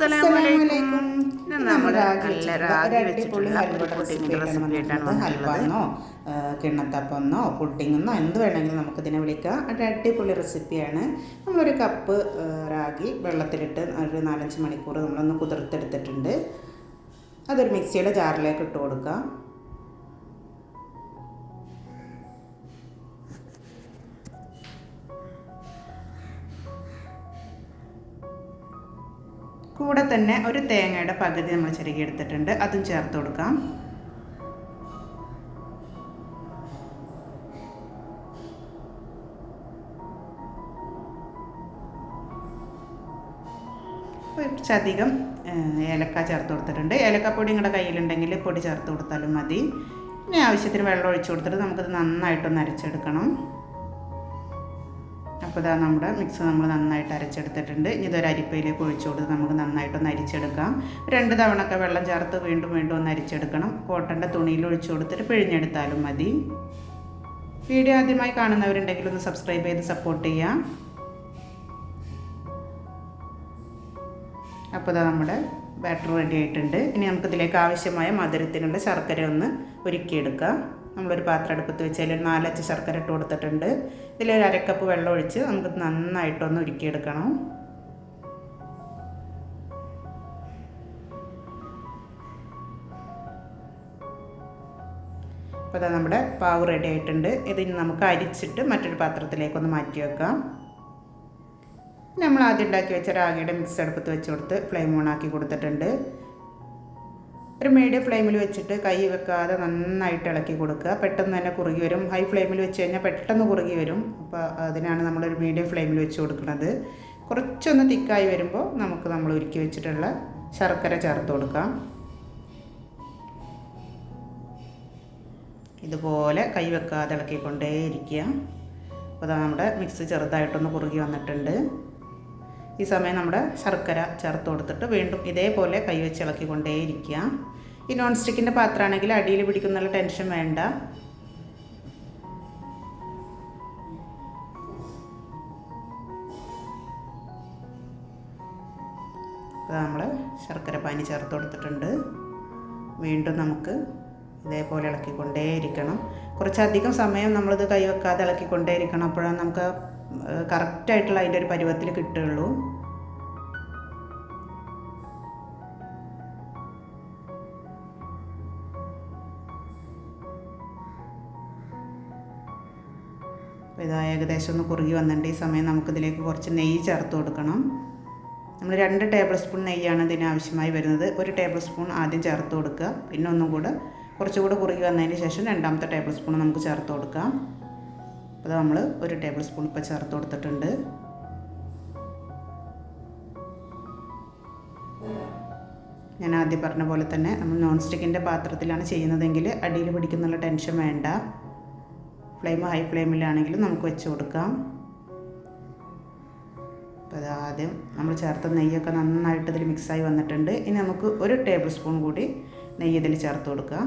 അസ്സലാമലൈക്കും നമ്മൾ നല്ല റാഗി വെച്ചിട്ടുള്ള ഒരു റെസിപ്പി ആയിട്ടാണ് ഹൽവാന്നോ കിണ്ണത്തപ്പന്നോ പുഡിങ്ങെന്നോ എന്ത് വേണമെങ്കിലും നമുക്കിതിനെ വിളിക്കാം. ഒരു അടിപൊളി റെസിപ്പിയാണ് നമ്മളൊരു കപ്പ് റാഗി വെള്ളത്തിലിട്ട് ഒരു നാലഞ്ച് മണിക്കൂർ നമ്മളൊന്ന് കുതിർത്തെടുത്തിട്ടുണ്ട്. അതൊരു മിക്സിയുടെ ജാറിലേക്ക് ഇട്ട് കൊടുക്കാം. കൂടെ തന്നെ ഒരു തേങ്ങയുടെ പകുതി നമ്മൾ ചിരകിയെടുത്തിട്ടുണ്ട് അതും ചേർത്ത് കൊടുക്കാം. കുറച്ചധികം ഏലക്ക ചേർത്ത് കൊടുത്തിട്ടുണ്ട്. ഏലക്കപ്പൊടി നിങ്ങളുടെ കയ്യിലുണ്ടെങ്കിൽ പൊടി ചേർത്ത് കൊടുത്താലും മതി. ഇനി ആവശ്യത്തിന് വെള്ളം ഒഴിച്ചു കൊടുത്തിട്ട് നമുക്കത് നന്നായിട്ടൊന്ന് അരച്ചെടുക്കണം. അപ്പോൾ ഇതാ നമ്മുടെ മിക്സ് നമ്മൾ നന്നായിട്ട് അരച്ചെടുത്തിട്ടുണ്ട്. ഇനി ഇതൊരു അരിപ്പയിലേക്ക് ഒഴിച്ചു കൊടുത്ത് നമുക്ക് നന്നായിട്ടൊന്ന് അരിച്ചെടുക്കാം. രണ്ട് തവണ ഒക്കെ വെള്ളം ചേർത്ത് വീണ്ടും വീണ്ടും ഒന്ന് അരിച്ചെടുക്കണം. കോട്ടന്റെ തുണിയിൽ ഒഴിച്ചു കൊടുത്തിട്ട് പിഴിഞ്ഞെടുത്താലും മതി. വീഡിയോ ആദ്യമായി കാണുന്നവരുണ്ടെങ്കിൽ ഒന്ന് സബ്സ്ക്രൈബ് ചെയ്ത് സപ്പോർട്ട് ചെയ്യാം. അപ്പോൾ ഇതാ നമ്മുടെ ബാറ്റർ റെഡി ആയിട്ടുണ്ട്. ഇനി നമുക്കിതിലേക്ക് ആവശ്യമായ മധുരത്തിനുള്ള ശർക്കര ഒന്ന് ഉരുക്കിയെടുക്കാം. നമ്മളൊരു പാത്രം അടുപ്പത്ത് വെച്ച് അതിൽ ഒരു നാലച്ച് ശർക്കര ഇട്ട് കൊടുത്തിട്ടുണ്ട്. ഇതിലൊരു അരക്കപ്പ് വെള്ളം ഒഴിച്ച് നമുക്ക് നന്നായിട്ടൊന്ന് ഉരുക്കിയെടുക്കണം. അപ്പോൾ അതാ നമ്മുടെ പാവ് റെഡി ആയിട്ടുണ്ട്. ഇതിന് നമുക്ക് അരിച്ചിട്ട് മറ്റൊരു പാത്രത്തിലേക്കൊന്ന് മാറ്റി വെക്കാം. നമ്മൾ ആദ്യം ഉണ്ടാക്കി വെച്ച രാഗിയുടെ മിക്സ് അടുപ്പത്ത് വെച്ച് കൊടുത്ത് ഫ്ലെയിം ഓൺ ആക്കി കൊടുത്തിട്ടുണ്ട്. ഒരു മീഡിയം ഫ്ലെയിമിൽ വെച്ചിട്ട് കൈ വെക്കാതെ നന്നായിട്ട് ഇളക്കി കൊടുക്കുക. പെട്ടെന്ന് തന്നെ കുറുകി വരും. ഹൈ ഫ്ലെയിമിൽ വെച്ച് കഴിഞ്ഞാൽ പെട്ടെന്ന് കുറുകി വരും. അപ്പോൾ അതിനാണ് നമ്മളൊരു മീഡിയം ഫ്ലെയിമിൽ വെച്ച് കൊടുക്കുന്നത്. കുറച്ചൊന്ന് തിക്കായി വരുമ്പോൾ നമുക്ക് നമ്മൾ ഉരുക്കി വെച്ചിട്ടുള്ള ശർക്കര ചേർത്ത് കൊടുക്കാം. ഇതുപോലെ കൈ വെക്കാതെ ഇളക്കിക്കൊണ്ടേയിരിക്കുക. അപ്പോൾ അതാ നമ്മുടെ മിക്സ് ചെറുതായിട്ടൊന്ന് കുറുകി വന്നിട്ടുണ്ട്. ഈ സമയം നമ്മുടെ ശർക്കര ചേർത്ത് കൊടുത്തിട്ട് വീണ്ടും ഇതേപോലെ കൈ വെച്ച് ഇളക്കിക്കൊണ്ടേയിരിക്കുക. ഈ നോൺ സ്റ്റിക്കിന്റെ പാത്രമാണെങ്കിൽ അടിയിൽ പിടിക്കുന്നുള്ള ടെൻഷൻ വേണ്ട. നമ്മൾ ശർക്കര പാനി ചേർത്ത് കൊടുത്തിട്ടുണ്ട്. വീണ്ടും നമുക്ക് ഇതേപോലെ ഇളക്കിക്കൊണ്ടേയിരിക്കണം. കുറച്ചധികം സമയം നമ്മളിത് കൈവെക്കാതെ ഇളക്കിക്കൊണ്ടേയിരിക്കണം. അപ്പോഴാണ് നമുക്ക് കറക്റ്റായിട്ടുള്ള അതിന്റെ ഒരു പരുവത്തിൽ കിട്ടുകയുള്ളൂ. അപ്പോൾ ഇത് ഏകദേശം ഒന്ന് കുറുകി വന്നിട്ടുണ്ട്. ഈ സമയം നമുക്കിതിലേക്ക് കുറച്ച് നെയ്യ് ചേർത്ത് കൊടുക്കണം. നമ്മൾ രണ്ട് ടേബിൾ സ്പൂൺ നെയ്യാണ് ഇതിന് ആവശ്യമായി വരുന്നത്. ഒരു ടേബിൾ സ്പൂൺ ആദ്യം ചേർത്ത് കൊടുക്കുക. പിന്നെ ഒന്നും കൂടെ കുറച്ചുകൂടെ കുറുകി വന്നതിന് ശേഷം രണ്ടാമത്തെ ടേബിൾ സ്പൂൺ നമുക്ക് ചേർത്ത് കൊടുക്കാം. അപ്പോൾ നമ്മൾ ഒരു ടേബിൾ സ്പൂൺ ഇപ്പോൾ ചേർത്ത് കൊടുത്തിട്ടുണ്ട്. ഞാൻ ആദ്യം പറഞ്ഞ പോലെ തന്നെ നമ്മൾ നോൺ സ്റ്റിക്കിന്റെ പാത്രത്തിലാണ് ചെയ്യുന്നതെങ്കിൽ അടിയിൽ പിടിക്കുന്നുള്ള ടെൻഷൻ വേണ്ട. ഫ്ലെയിം ഹൈ ഫ്ലെയിമിലാണെങ്കിലും നമുക്ക് വെച്ച് കൊടുക്കാം. അപ്പോൾ അത് ആദ്യം നമ്മൾ ചേർത്ത നെയ്യൊക്കെ നന്നായിട്ട് ഇതിൽ മിക്സായി വന്നിട്ടുണ്ട്. ഇനി നമുക്ക് ഒരു ടേബിൾ സ്പൂൺ കൂടി നെയ്യ് ഇതിൽ ചേർത്ത് കൊടുക്കാം.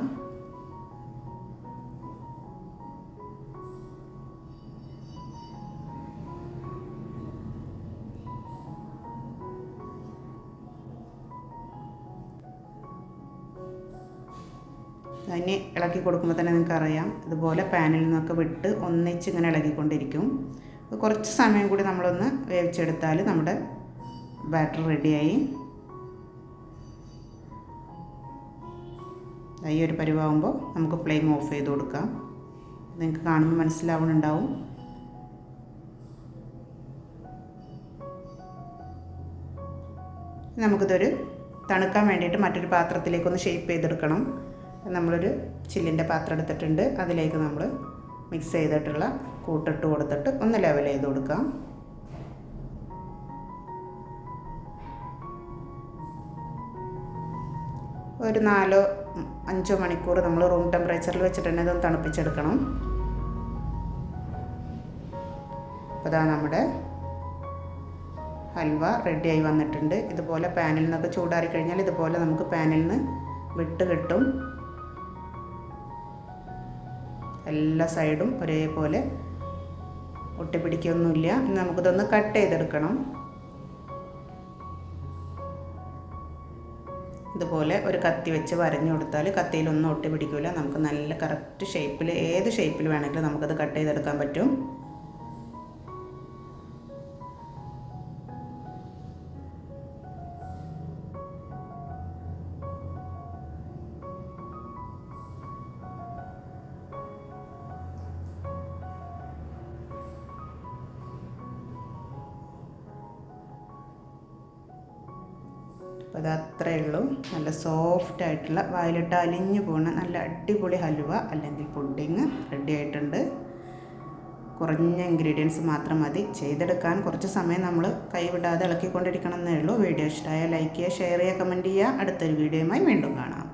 അതിന് ഇളക്കി കൊടുക്കുമ്പോൾ തന്നെ നിങ്ങൾക്ക് അറിയാം. ഇതുപോലെ പാനിൽ നിന്നൊക്കെ വിട്ട് ഒന്നിച്ച് ഇങ്ങനെ ഇളകിക്കൊണ്ടിരിക്കും. കുറച്ച് സമയം കൂടി നമ്മളൊന്ന് വേവിച്ചെടുത്താൽ നമ്മുടെ ബാറ്റർ റെഡിയായി ഈ ഒരു പരിവാകുമ്പോൾ നമുക്ക് ഫ്ലെയിം ഓഫ് ചെയ്ത് കൊടുക്കാം. നിങ്ങൾക്ക് കാണുമ്പോൾ മനസ്സിലാവുന്നുണ്ടാവും നമുക്കിതൊരു തണുക്കാൻ വേണ്ടിയിട്ട് മറ്റൊരു പാത്രത്തിലേക്കൊന്ന് ഷേപ്പ് ചെയ്തെടുക്കണം. നമ്മളൊരു ചില്ലിന്റെ പാത്രം എടുത്തിട്ടുണ്ട്. അതിലേക്ക് നമ്മൾ മിക്സ് ചെയ്തിട്ടുള്ള കൂട്ടിട്ട് കൊടുത്തിട്ട് ഒന്ന് ലെവൽ ചെയ്ത് കൊടുക്കാം. ഒരു നാലോ അഞ്ചോ മണിക്കൂർ നമ്മൾ റൂം ടെമ്പറേച്ചറിൽ വെച്ചിട്ട് തന്നെ ഇതൊന്ന് തണുപ്പിച്ചെടുക്കണം. അപ്പോൾ നമ്മുടെ ഹൽവ റെഡിയായി വന്നിട്ടുണ്ട്. ഇതുപോലെ പാനിൽ നിന്നൊക്കെ ചൂടാറി കഴിഞ്ഞാൽ ഇതുപോലെ നമുക്ക് പാനിൽ നിന്ന് വിട്ട് കിട്ടും. എല്ലാ സൈഡും ഒരേപോലെ ഒട്ടിപ്പിടിക്കൊന്നുമില്ല. ഇനി നമുക്കിതൊന്ന് കട്ട് ചെയ്തെടുക്കണം. ഇതുപോലെ ഒരു കത്തി വെച്ച് വരഞ്ഞു കൊടുത്താൽ കത്തിയിലൊന്നും ഒട്ടിപ്പിടിക്കില്ല നമുക്ക് നല്ല കറക്റ്റ് ഷേപ്പിൽ ഏത് ഷേപ്പിൽ വേണമെങ്കിലും നമുക്കത് കട്ട് ചെയ്തെടുക്കാൻ പറ്റും. അപ്പോൾ അത് ഉള്ളൂ. നല്ല സോഫ്റ്റ് ആയിട്ടുള്ള വായിലിട്ട് അലിഞ്ഞു പോകുന്ന നല്ല അടിപൊളി ഹലുവ അല്ലെങ്കിൽ പുഡിങ് റെഡി ആയിട്ടുണ്ട്. കുറഞ്ഞ ഇൻഗ്രീഡിയൻസ് മാത്രം മതി. ചെയ്തെടുക്കാൻ കുറച്ച് സമയം നമ്മൾ കൈവിടാതെ ഇളക്കിക്കൊണ്ടിരിക്കണം എന്നേ ഉള്ളൂ. വീഡിയോ ഇഷ്ടമായ ലൈക്ക് ചെയ്യുക ഷെയർ ചെയ്യുക കമന്റ് ചെയ്യുക. അടുത്തൊരു വീഡിയോയുമായി വീണ്ടും കാണാം.